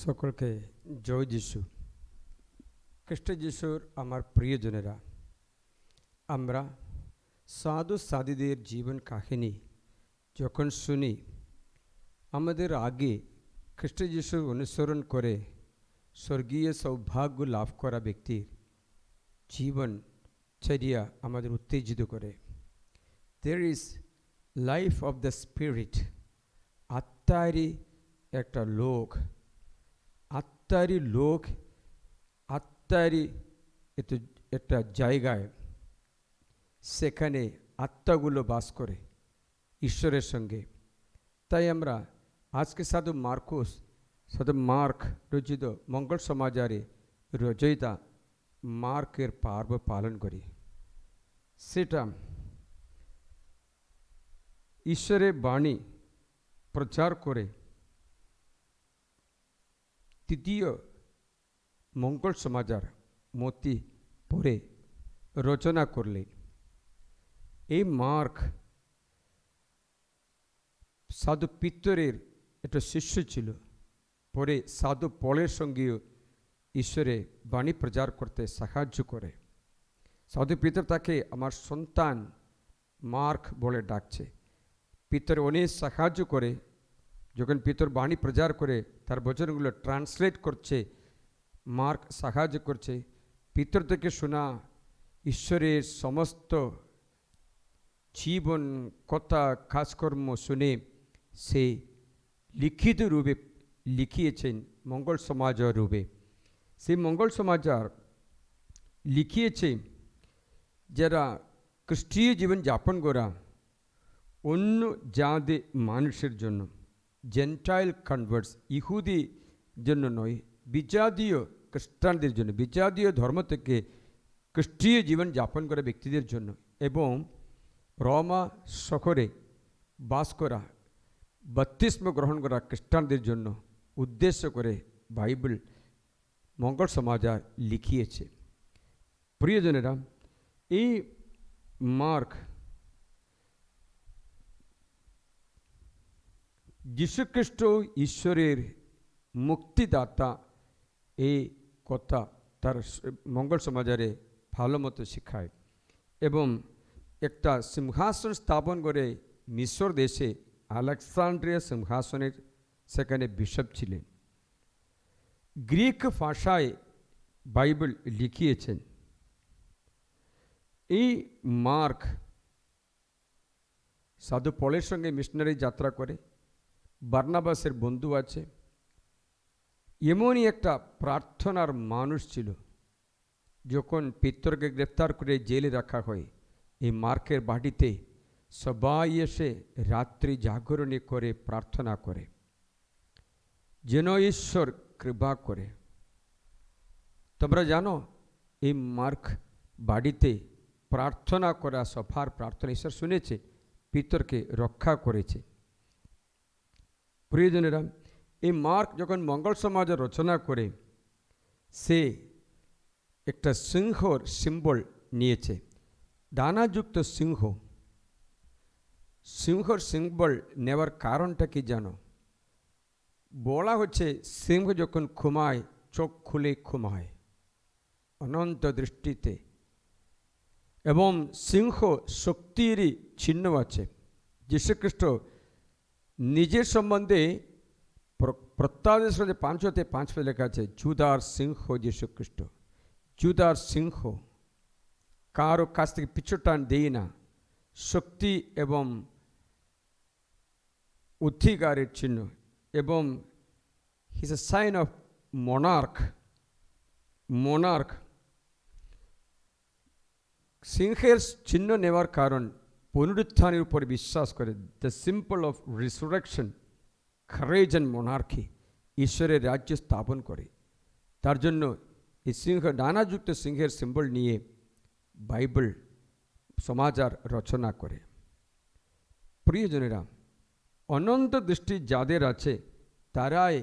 সকলকে জয় যিশু। খ্রিস্ট যিশুর আমার প্রিয়জনেরা, আমরা সাধু সাধীদের জীবন কাহিনী যখন শুনি, আমাদের আগে খ্রিস্ট যিশুর অনুসরণ করে স্বর্গীয় সৌভাগ্য লাভ করা ব্যক্তির জীবন চর্যা আমাদের উত্তেজিত করে। There is life of the spirit আত্মারই একটা লোক আত্মারই লোক আত্মারই এত একটা জায়গায় সেখানে আত্মাগুলো বাস করে ঈশ্বরের সঙ্গে। তাই আমরা আজকে সাধু মার্কুস, সাধু মার্ক রচিত মঙ্গল সমাজারে রচয়িতা মার্কের পার্ব পালন করি। সেটা ঈশ্বরের বাণী প্রচার করে তৃতীয় মঙ্গল সমাচার মতি পড়ে রচনা করলেন এই মার্ক সাধু পিত্তরের একটা শিষ্য ছিল। পরে সাধু পলের সঙ্গেও ঈশ্বরে বাণী প্রচার করতে সাহায্য করে। সাধু পিতর তাকে আমার সন্তান মার্ক বলে ডাকছে। পিতর অনেক সাহায্য করে যখন পিতর বাণী প্রচার করে, তার বচনগুলো ট্রান্সলেট করছে, মার্ক সাহায্য করছে, পিতর থেকে শোনা, ঈশ্বরের সমস্ত জীবন, কথা, কাজকর্ম শুনে সে লিখিত রূপে লিখিয়েছেন মঙ্গল সমাজ রূপে। সেই মঙ্গল সমাচার লিখিয়েছে যারা খ্রিস্টীয় জীবন যাপন করা অন্য জাতি মানুষের জন্য। জেন্টাইল কনভার্টস ইহুদি জন্য নয়, বিজাতীয় খ্রিস্টানদের জন্য, বিজাতীয় ধর্ম থেকে খ্রিস্টীয় জীবন যাপন করা ব্যক্তিদের জন্য এবং রমা শহরে বাস করা বত্রিস্ম গ্রহণ করা খ্রিস্টানদের জন্য উদ্দেশ্য করে বাইবেল মঙ্গল সমাচার লিখিয়েছে। প্রিয়জনেরা, এই মার্ক যীশুখ্রিস্ট ঈশ্বরের মুক্তিদাতা এই কথা তার মঙ্গল সমাচারে ভালো মতো শিখায় এবং একটা সিংহাসন স্থাপন করে মিশর দেশে আলেকসান্ড্রিয়া সিংহাসনের সেখানে বিশপ ছিলেন। গ্রিক ভাষায় বাইবেল লিখিয়েছেন। এই মার্ক সাধু পলের সঙ্গে মিশনারি যাত্রা করে। বার্নাবাসের বন্ধু আছে। এমনই একটা প্রার্থনার মানুষ ছিল। যখন পিত্তরকে গ্রেপ্তার করে জেলে রাখা হয়, এই মার্কের বাড়িতে সবাই এসে রাত্রি জাগরণী করে প্রার্থনা করে। যেন ঈশ্বর কৃপা করে। তোমরা জানো, এই মার্ক বাড়িতে প্রার্থনা করা সফার প্রার্থনা, ঈশ্বর শুনেছে, পিতরকে রক্ষা করেছে। প্রিয়জনেরা, এই মার্ক যখন মঙ্গল সমাজ রচনা করে, সে একটা সিংহর সিম্বল নিয়েছে ডানাযুক্ত সিংহ। সিংহর সিম্বল নেওয়ার কারণটা কি জানো? বলা হচ্ছে সিংহ যখন ঘুমায়, চোখ খুলে ঘুমায়, অনন্ত দৃষ্টিতে। এবং সিংহ শক্তিরই চিহ্ন আছে। যীশুখ্রিস্ট নিজের সম্বন্ধে প্রত্যাদেশ পাঁচ হতে পাঁচ পে লেখা আছে জুদার সিংহ যীশুখ্রিস্ট জুদার সিংহ কারও কাছ থেকে পিছু টান দেই না। শক্তি এবং অধিকারের চিহ্ন এবং his a sign of monarch monarch সিংহের চিহ্ন নেওয়ার কারণ পুনরুত্থানের উপরে বিশ্বাস করে দ্য সিম্পল অফ রিসুরেকশন খারেজ অ্যান্ড মোনার্কি ঈশ্বরের রাজ্য স্থাপন করে তার জন্য এই সিংহ নানাযুক্ত সিংহের সিম্বল নিয়ে বাইবেল সমাচার রচনা করে প্রিয়জনেরা অনন্ত দৃষ্টি যাদের আছে তারাই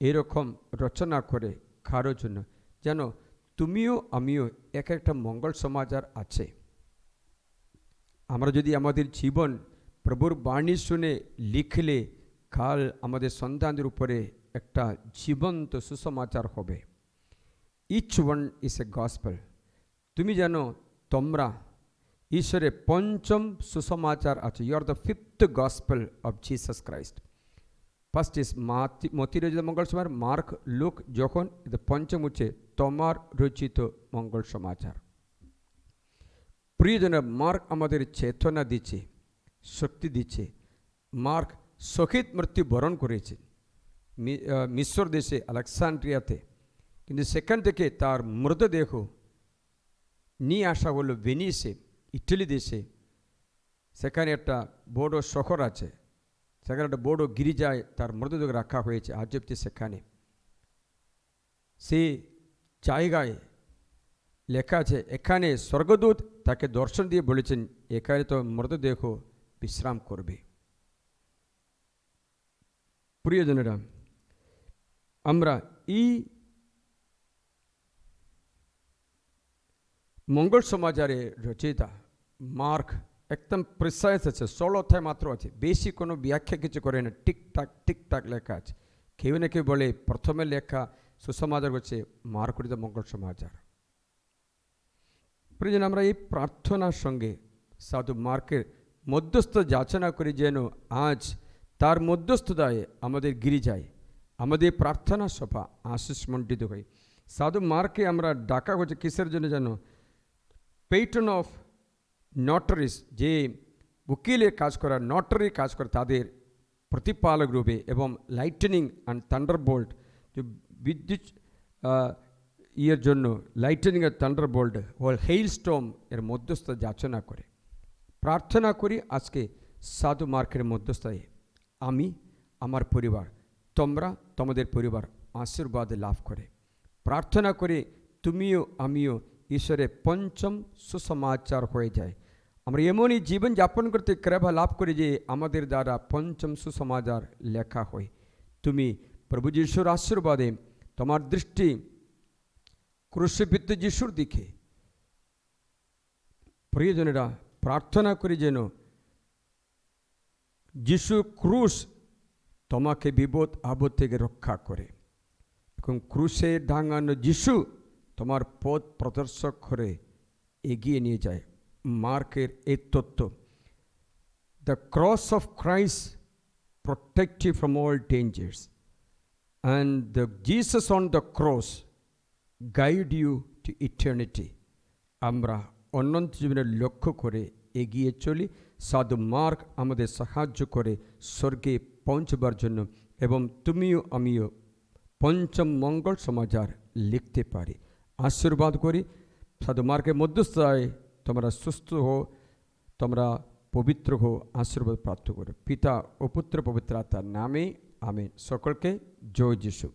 এরকম রচনা করে কারোর জন্য যেন তুমিও আমিও এক একটা মঙ্গল সমাচার আছে আমরা যদি আমাদের জীবন প্রভুর বাণী শুনে লিখলে, কাল আমাদের সন্তানদের উপরে একটা জীবন্ত সুসমাচার হবে। Each one is a gospel তুমি জানো, তোমরা ঈশ্বরের পঞ্চম সুসমাচার আছে। You are the fifth gospel of Jesus Christ first is মতি রচিত মঙ্গল সমাচার মার্ক, লুক, যখন পঞ্চম হচ্ছে তোমার রচিত মঙ্গল সমাচার প্রিয়জনের মার্ক আমাদের চেতনা দিচ্ছে, শক্তি দিচ্ছে। মার্ক শহীদ মৃত্যু বরণ করেছে। মিশর দেশে আলেকসান্ড্রিয়াতে কিন্তু সেখান থেকে তার মৃতদেহ নিয়ে আসা হলো ভেনিসে, ইটালি দেশে। সেখানে একটা বড় শহর আছে। সেখানে একটা বড় গিরিজায় তার মৃতদেহ রাখা হয়েছে আজ অব্দি সেখানে। সেই জায়গায় লেখা আছে এখানে স্বর্গদূত তাকে দর্শন দিয়ে বলেছেন এখানে তো মৃতদেহ বিশ্রাম করবে প্রিয়জনেরা আমরা এই মঙ্গল সমাচারে রচয়িতা মার্ক একদম প্রিসাইজ আছে ষোলো মাত্র আছে বেশি কোনো ব্যাখ্যা কিছু করে না টিকটাক টিকটাক লেখা আছে কেউ না কেউ বলে প্রথমে লেখা সুসমাচার হচ্ছে মার্করিত মঙ্গল সমাচার প্রিয়জন, আমরা এই প্রার্থনার সঙ্গে সাধু মার্কের মধ্যস্থ যাচনা করি যেন আজ তার মধ্যস্থতায় আমাদের গিরিজায় আমাদের প্রার্থনা সভা আশিস মণ্ডিত হয়। সাধু মার্কে আমরা ডাকা হচ্ছে কিসের জন্য যেন? পেটন অফ নটারিস যে উকিলের কাজ করা নটারি কাজ করে, তাদের প্রতিপালক রূপে এবং লাইটনিং অ্যান্ড থান্ডারবোল্ট যে বিদ্যুৎ ইয়ের জন্য লাইটনিং আর থান্ডারবোল্ট ও হেইল স্টোম এর মধ্যস্থ যাচনা করে। প্রার্থনা করি আজকে সাধু মার্কের মধ্যস্থায় আমি, আমার পরিবার, তোমরা, তোমাদের পরিবার আশীর্বাদ লাভ করে। প্রার্থনা করে তুমিও আমিও ঈশ্বরের পঞ্চম সুসমাচার হয়ে যায়। আমরা এমনই জীবন যাপন করতে কৃপা লাভ করি যে আমাদের দ্বারা পঞ্চম সুসমাচার লেখা হয়। তুমি প্রভু যিশুর আশীর্বাদে তোমার দৃষ্টি ক্রুশবিদ্ধ যিশুর দিকে। প্রিয়জনেরা, প্রার্থনা করি যেন যিশু ক্রুশ তোমাকে বিপদ, আবদ থেকে রক্ষা করে। এবং ক্রুশে ডাঙানো যিশু তোমার পথ প্রদর্শক করে এগিয়ে নিয়ে যায়। মার্কের এই তত্ত্ব the cross of Christ protect from all dangers and the Jesus on the cross guide you to eternity আমরা অনন্ত জীবনের লক্ষ্য করে এগিয়ে চলি। সাধু মার্গ আমাদের সাহায্য করে স্বর্গে পৌঁছবার জন্য এবং তুমিও আমিও পঞ্চম মঙ্গল সমাচার লিখতে পারি। আশীর্বাদ করি। সাধু মার্গের মধ্যস্থায় তোমরা সুস্থ হো তোমরা পবিত্র হো আশীর্বাদ প্রাপ্ত করো। পিতা ও পুত্র পবিত্র নামে আমি সকলকে জয় যিশু।